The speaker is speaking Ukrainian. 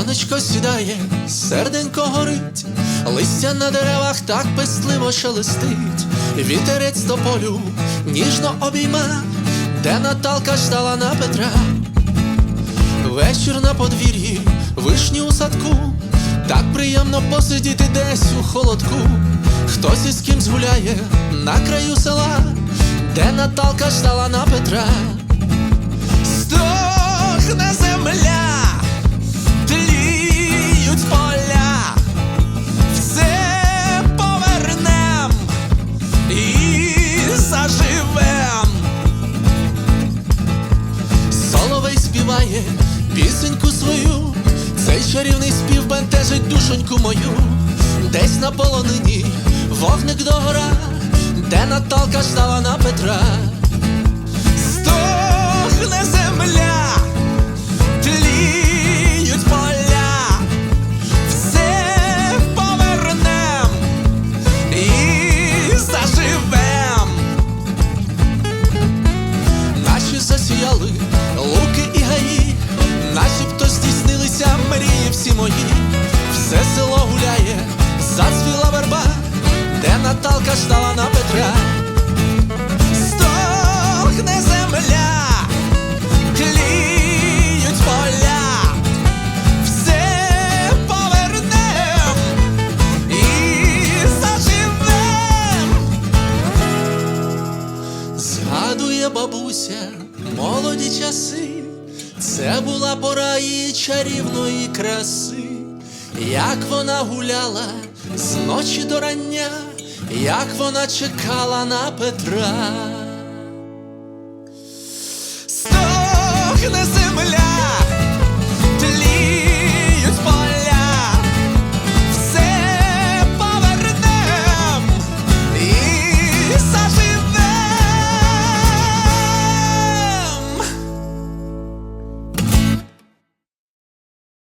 Сонечко сідає, серденько горить, листя на деревах так пестливо шелестить, вітерець до полю ніжно обійма, де Наталка ждала на Петра. Вечір на подвір'ї, вишні у садку, так приємно посидіти десь у холодку. Хтось із кимсь гуляє на краю села, де Наталка ждала на Петра. Пісеньку свою, цей чарівний спів бентежить душоньку мою, десь на полонині вогник догора, де Наталка ждала на Петра. Стохне земля, тліють поля, все повернем і заживем. Наші засіяли луки всі мої, все село гуляє, зацвіла верба, де Наталка ждала на Петра. Стохне земля, тліють поля, все повернем і заживем. Згадує бабуся молоді часи, це була пора її чарівної краси, як вона гуляла з ночі до рання, як вона чекала на Петра. Стохне земля